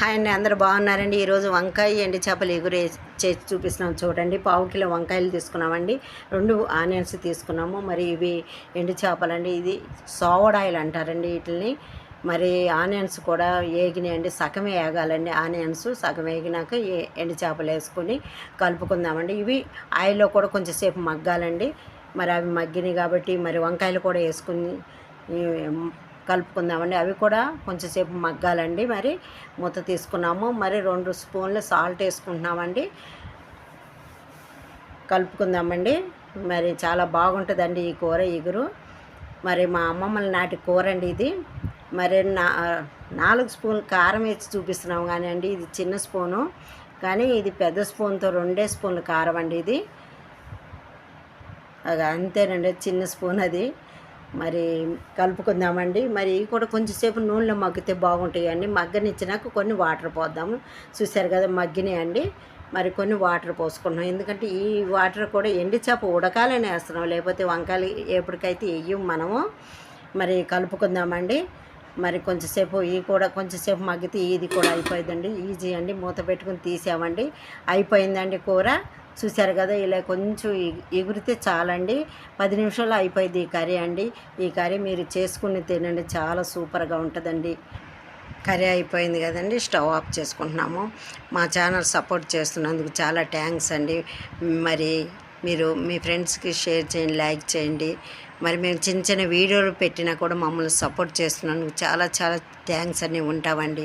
Hi అండి అందరు బాగున్నారండి. ఈరోజు వంకాయ అండి చేపలు ఎగురే చేసి చూపిస్తున్నాం చూడండి. పావు కిలో వంకాయలు తీసుకున్నామండి. రెండు ఆనియన్స్ తీసుకున్నాము. మరి ఇవి ఎండు చేపలండి. ఇది సోవడాయిలు అంటారండి వీటిని మరి ఆనియన్స్ కూడా ఏగినాయండి. సగమే వేగాలండి ఆనియన్స్. సగం వేగినాక ఎండు చేపలు వేసుకొని కలుపుకుందామండి. ఇవి ఆయిల్లో కూడా కొంచెం సేపు మగ్గాలండి. మరి అవి మగ్గినాయి కాబట్టి మరి వంకాయలు కూడా వేసుకుని కలుపుకుందామండి. అవి కూడా కొంచెంసేపు మగ్గాలండి. మరి మూత తీసుకున్నాము. మరి రెండు స్పూన్లు సాల్ట్ వేసుకుంటున్నామండి. కలుపుకుందామండి. మరి చాలా బాగుంటుందండి ఈ కూర ఇగురు మరి మా అమ్మమ్మల నాటి కూర అండి ఇది. మరి నా నాలుగు స్పూన్ కారం వేసి చూపిస్తున్నాం కానీ అండి ఇది చిన్న స్పూను. కానీ ఇది పెద్ద స్పూన్తో రెండే స్పూన్లు కారం అండి ఇది. అది అంతేనండి చిన్న స్పూన్ అది. మరి కలుపుకుందామండి. మరి ఇవి కూడా కొంచెంసేపు నూనెలో మగ్గితే బాగుంటాయండి మగ్గనిచ్చినాక కొన్ని వాటర్ పోద్దాము. చూసారు కదా మగ్గినాయండి మరి కొన్ని వాటర్ పోసుకున్నాం ఎందుకంటే ఈ వాటర్ కూడా ఎండి చేప ఉడకాలని వేస్తున్నాం. లేకపోతే వంకాయలు ఎప్పటికైతే వేయం మనము. మరి కలుపుకుందామండి. మరి కొంచెంసేపు ఇవి కూడా కొంచెంసేపు మగ్గితే ఇది కూడా అయిపోయిందండి ఈజీ అండి. మూత పెట్టుకుని తీసామండి. అయిపోయిందండి కూర. చూశారు కదా ఇలా కొంచెం ఎగురితే ఎగిరితే చాలండి. పది నిమిషాల్లో అయిపోయింది ఈ కర్రీ అండి. ఈ కర్రీ మీరు చేసుకుని తినండి చాలా సూపర్గా ఉంటుందండి. కర్రీ అయిపోయింది కదండి స్టవ్ ఆఫ్ చేసుకుంటున్నాము. మా ఛానల్ సపోర్ట్ చేస్తున్నందుకు చాలా థ్యాంక్స్ అండి. మరి మీరు మీ ఫ్రెండ్స్కి షేర్ చేయండి లైక్ చేయండి. మరి మేము చిన్న చిన్న వీడియోలు పెట్టినా కూడా మమ్మల్ని సపోర్ట్ చేస్తున్నందుకు చాలా చాలా థ్యాంక్స్ అని ఉంటామండి.